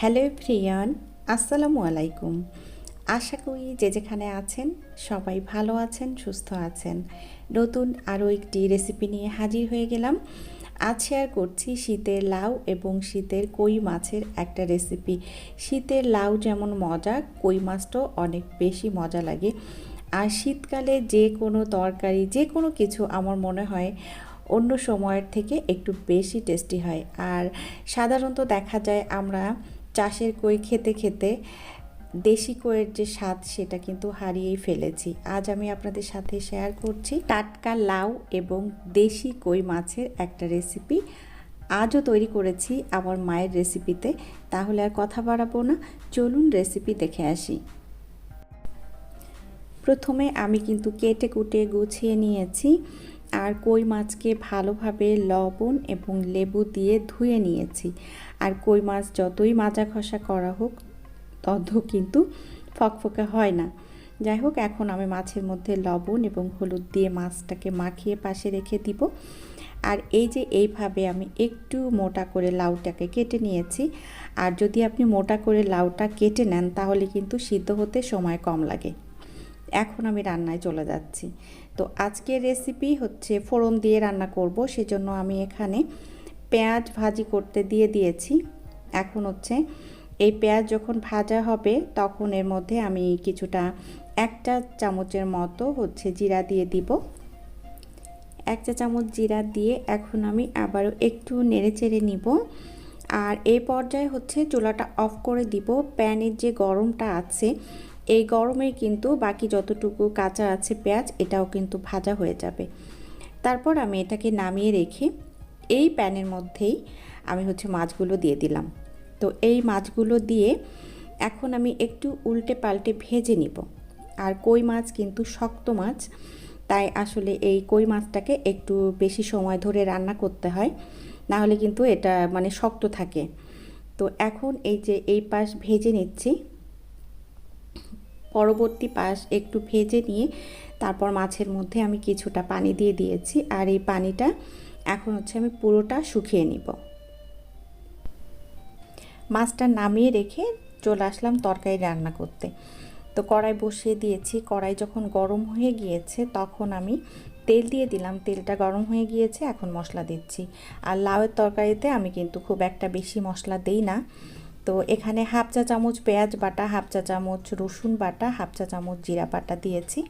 Hello Priyan, আসসালামু আলাইকুম। আশা করি যে যেখানে আছেন সবাই ভালো আছেন, সুস্থ আছেন। নতুন আরও একটি রেসিপি নিয়ে হাজির হয়ে গেলাম। আজ শেয়ার করছি শীতের লাউ এবং শীতের কই মাছের একটা রেসিপি শীতের লাউ যেমন মজা, কই মাছটাও অনেক বেশি মজা লাগে। আর শীতকালে যে কোনো তরকারি, যে কোনো কিছু আমার মনে হয় অন্য সময়ের থেকে একটু বেশি টেস্টি হয়। আর সাধারণত দেখা যায় আমরা চাষের কই খেতে খেতে দেশি কইয়ের যে স্বাদ, সেটা কিন্তু হারিয়েই ফেলেছি। আজ আমি আপনাদের সাথে শেয়ার করছি টাটকা লাউ এবং দেশি কই মাছের একটা রেসিপি আজও তৈরি করেছি আমার মায়ের রেসিপিতে তাহলে আর কথা বাড়াবো না, চলুন রেসিপি দেখে আসি। প্রথমে আমি কিন্তু কেটে কুটে গুছিয়ে নিয়েছি। আর কই মাছকে ভালোভাবে লবণ এবং লেবু দিয়ে ধুয়ে নিয়েছি। আর কই মাছ যতই মাজা খসা করা হোক, তত কিন্তু ফকফকে হয় না। যাই হোক, এখন আমি মাছের মধ্যে লবণ এবং হলুদ দিয়ে মাছটাকে মাখিয়ে পাশে রেখে দিব। আর এই যে এইভাবে আমি একটু মোটা করে লাউটাকে কেটে নিয়েছি। আর যদি আপনি মোটা করে লাউটা কেটে নেন, তাহলে কিন্তু সিদ্ধ হতে সময় কম লাগে। এখন আমি রান্নায় চলে যাচ্ছি। তো আজকের রেসিপি হচ্ছে ফোড়ন দিয়ে রান্না করব, সেজন্য আমি এখানে পেঁয়াজ ভাজি করতে দিয়ে দিয়েছি। এখন হচ্ছে এই পেঁয়াজ যখন ভাজা হবে, তখন এর মধ্যে আমি কিছুটা একটা চামচের মতো হচ্ছে জিরা দিয়ে দিব। এক চা চামচ জিরা দিয়ে এখন আমি আবারও একটু নেড়ে চেড়ে নিব। আর এই পর্যায়ে হচ্ছে চুলাটা অফ করে দিব। প্যানের যে গরমটা আছে এই গরমে কিন্তু বাকি যতটুকু কাঁচা আছে পেঁয়াজ, এটাও কিন্তু ভাজা হয়ে যাবে। তারপর আমি এটাকে নামিয়ে রেখে এই প্যানের মধ্যেই আমি হচ্ছে মাছগুলো দিয়ে দিলাম। তো এই মাছগুলো দিয়ে এখন আমি একটু উল্টে পাল্টে ভেজে নিব। আর কই মাছ কিন্তু শক্ত মাছ, তাই আসলে এই কই মাছটাকে একটু বেশি সময় ধরে রান্না করতে হয় না হলে কিন্তু এটা মানে শক্ত থাকে। তো এখন এই যে এই পাশ ভেজে নিচ্ছি পরবর্তী পাশ একটু ভেজে নিয়ে তারপর মাছের মধ্যে আমি কিছুটা পানি দিয়ে দিয়েছি আর এই পানিটা এখন হচ্ছে আমি পুরোটা শুকিয়ে নিব। মাছটা নামিয়ে রেখে চলে আসলাম তরকারি রান্না করতে। তো কড়াই বসিয়ে দিয়েছি। কড়াই যখন গরম হয়ে গিয়েছে তখন আমি তেল দিয়ে দিলাম। তেলটা গরম হয়ে গিয়েছে, এখন মশলা দিচ্ছি। আর লাউয়ের তরকারিতে আমি কিন্তু খুব একটা বেশি মশলা দেই না। তো এখানে হাফ চা চামচ পেঁয়াজ বাটা, হাফ চা চামচ রসুন বাটা, হাফ চা চামচ জিরা বাটা দিয়েছি।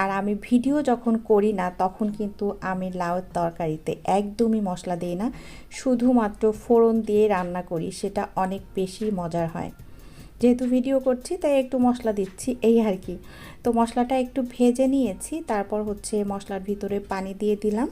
আর আমি ভিডিও যখন করি না, তখন কিন্তু আমি লাউয়ের তরকারিতে একদমই মশলা দিই না। শুধুমাত্র ফোড়ন দিয়ে রান্না করি, সেটা অনেক বেশি মজার হয়। যেহেতু ভিডিও করছি, তাই একটু মশলা দিচ্ছি, এই আর কি। তো মশলাটা একটু ভেজে নিয়েছি, তারপর হচ্ছে মশলার ভিতরে পানি দিয়ে দিলাম।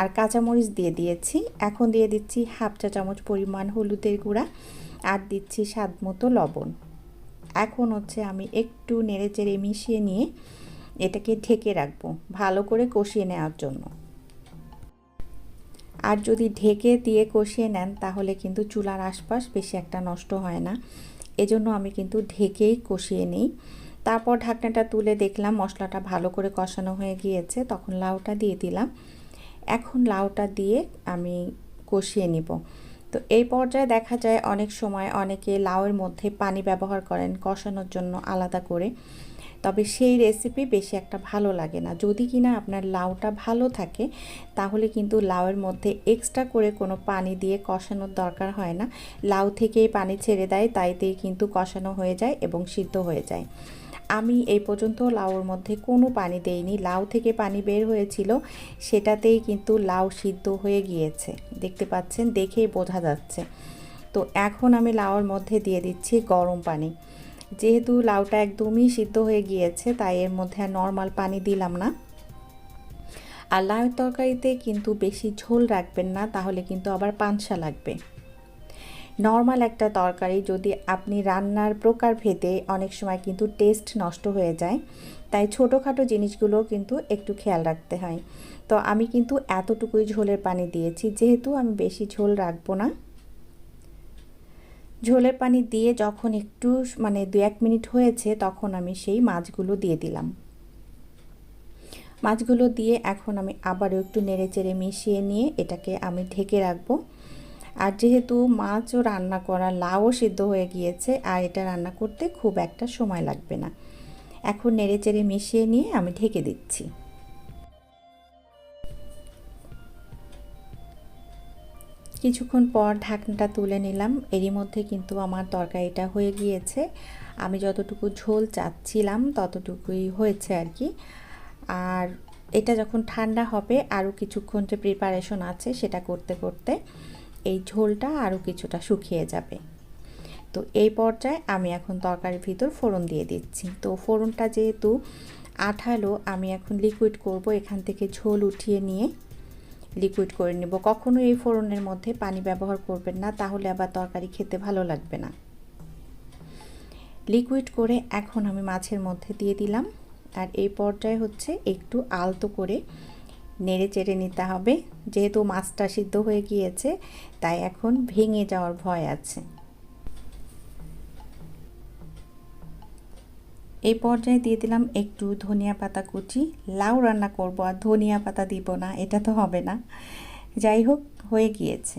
আর কাঁচামরিচ দিয়ে দিয়েছি। এখন দিয়ে দিচ্ছি হাফ চা চামচ পরিমাণ হলুদের গুঁড়া। আর দিচ্ছি স্বাদ মতো লবণ। এখন হচ্ছে আমি একটু নেড়ে চেড়ে মিশিয়ে নিয়ে এটাকে ঢেকে রাখব, ভালো করে কষিয়ে নেওয়ার জন্য। আর যদি ঢেকে দিয়ে কষিয়ে নেন, তাহলে কিন্তু চুলার আশপাশ বেশি একটা নষ্ট হয় না। এজন্য আমি কিন্তু ঢেকেই কষিয়ে নিই। তারপর ঢাকনাটা তুলে দেখলাম মশলাটা ভালো করে কষানো হয়ে গিয়েছে, তখন লাউটা দিয়ে দিলাম। এখন লাউটা দিয়ে আমি কষিয়ে নিব। তো এই পর্যায়ে দেখা যায় অনেক সময় অনেকে লাউয়ের মধ্যে পানি ব্যবহার করেন কষানোর জন্য আলাদা করে। তবে সেই রেসিপি বেশি একটা ভালো লাগে না। যদি কিনা আপনার লাউটা ভালো থাকে, তাহলে কিন্তু লাউয়ের মধ্যে এক্সট্রা করে কোনো পানি দিয়ে কষানোর দরকার হয় না। লাউ থেকেই পানি ছেড়ে দেয়, তাইতেই কিন্তু কষানো হয়ে যায় এবং সিদ্ধ হয়ে যায়। আমি এই পর্যন্ত লাউর মধ্যে কোনো পানি দেইনি। লাউ থেকে পানি বের হয়েছিল, সেটাতেই কিন্তু লাউ সিদ্ধ হয়ে গিয়েছে। দেখতে পাচ্ছেন, দেখেই বোঝা যাচ্ছে। তো এখন আমি লাউর মধ্যে দিয়ে দিচ্ছি গরম পানি। যেহেতু লাউটা একদমই সিদ্ধ হয়ে গিয়েছে, তাই এর মধ্যে আর নর্মাল পানি দিলাম না। আর লাউয়ের তরকারিতে কিন্তু বেশি ঝোল রাখবেন না, তাহলে কিন্তু আবার পানসা লাগবে। নর্মাল একটা তরকারি যদি আপনি রান্নার প্রকার ভেদে অনেক সময় কিন্তু টেস্ট নষ্ট হয়ে যায়, তাই ছোটোখাটো জিনিসগুলো কিন্তু একটু খেয়াল রাখতে হয়। তো আমি কিন্তু এতটুকুই ঝোলের পানি দিয়েছি, যেহেতু আমি বেশি ঝোল রাখব না। ঝোলের পানি দিয়ে যখন একটু মানে দু এক মিনিট হয়েছে, তখন আমি সেই মাছগুলো দিয়ে দিলাম। মাছগুলো দিয়ে এখন আমি আবারও একটু নেড়ে চেড়ে মিশিয়ে নিয়ে এটাকে আমি ঢেকে রাখব। আর যেহেতু মাছও রান্না করা লাউও সিদ্ধ হয়ে গিয়েছে, আর এটা রান্না করতে খুব একটা সময় লাগবে না। এখন নেড়ে চেড়ে মিশিয়ে নিয়ে আমি ঢেকে দিচ্ছি। কিছুক্ষণ পর ঢাকনাটা তুলে নিলাম। এরই মধ্যে কিন্তু আমার তরকারিটা হয়ে গিয়েছে। আমি যতটুকু ঝোল চাচ্ছিলাম ততটুকুই হয়েছে আর কি। আর এটা যখন ঠান্ডা হবে, আরও কিছুক্ষণ যে প্রিপারেশন আছে সেটা করতে করতে এই ঝোলটা আরও কিছুটা শুকিয়ে যাবে। তো এই পর্যায়ে আমি এখন তরকারির ভিতর ফোড়ন দিয়ে দিচ্ছি। তো ফোড়নটা যেহেতু আঠালো, আমি এখন লিকুইড করব, এখান থেকে ঝোল উঠিয়ে নিয়ে লিকুইড করে নেব। কখনো এই ফোড়নের মধ্যে পানি ব্যবহার করবেন না, তাহলে আবার তরকারি খেতে ভালো লাগবে না। লিকুইড করে এখন আমি মাছের মধ্যে দিয়ে দিলাম। আর এই পর্যায়ে হচ্ছে একটু আলতো করে নেড়ে চেড়ে নিতে হবে। যেহেতু মাছটা সিদ্ধ হয়ে গিয়েছে, তাই এখন ভেঙে যাওয়ার ভয় আছে। এই পর্যায়ে দিয়ে দিলাম একটু ধনিয়া পাতা কুচি। লাউ রান্না করব আর ধনিয়া পাতা দিব না, এটা তো হবে না। যাই হোক, হয়ে গিয়েছে।